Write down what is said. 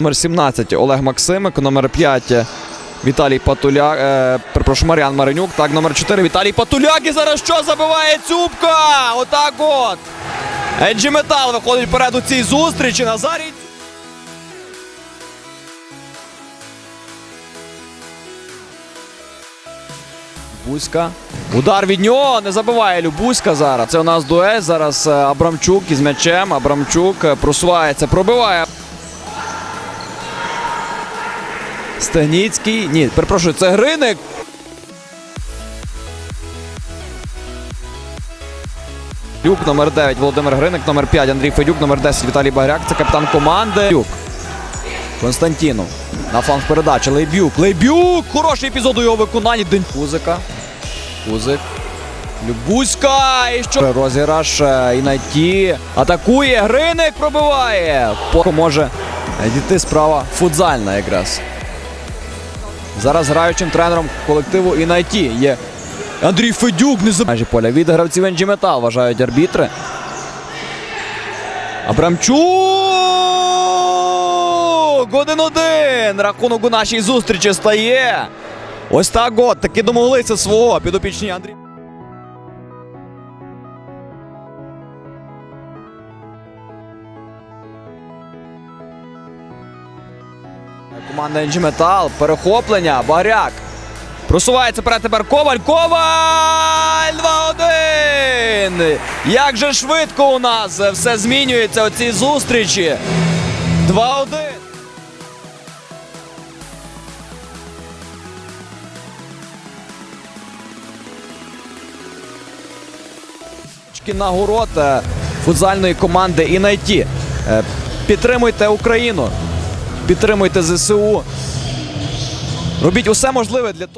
Номер 17 Олег Максимик, номер 5 Віталій Патуляк. Е, перепрошую, Маріан Маринюк. Так, номер 4 Віталій Патуляк. І зараз що забиває Цюбка? Отак от. Еджі Метал виходить вперед у цій зустрічі. Назарій. Бузька. Удар від нього не забиває Любузька зараз. Це у нас дуель. Зараз е, Абрамчук із м'ячем. Абрамчук е, просувається, пробиває. Станіцький. Ні, перепрошую, це Гриник. Люк номер 9, Володимир Гриник, номер 5, Андрій Федюк, номер 10, Віталій Багряк. Це капітан команди. Люк. Константінов. На фланг передачі. Лейбюк. Лейбюк! Хороший епізод у його виконанні. День Кузика. Кузик. Любузька. І що? Розіграш е, і на ті. Атакує. Гриник пробиває. Поки може дійти справа футзальна якраз. Зараз граючим тренером колективу і на є Андрій Федюк. Не заб... Майже поля від гравців Метал вважають арбітри. Абрамчук! Один-один! Рахунок у нашій зустрічі стає. Ось так от. Таки домоглися свого підопічні Андрій. Команда NG Метал. Перехоплення. Баряк. Просувається перед тепер Коваль. Коваль! 2-1! Як же швидко у нас все змінюється у цій зустрічі. 2-1. Очки Нагород е, футзальної команди Інайті. Е, Підтримуйте Україну, підтримуйте ЗСУ. Робіть усе можливе для того.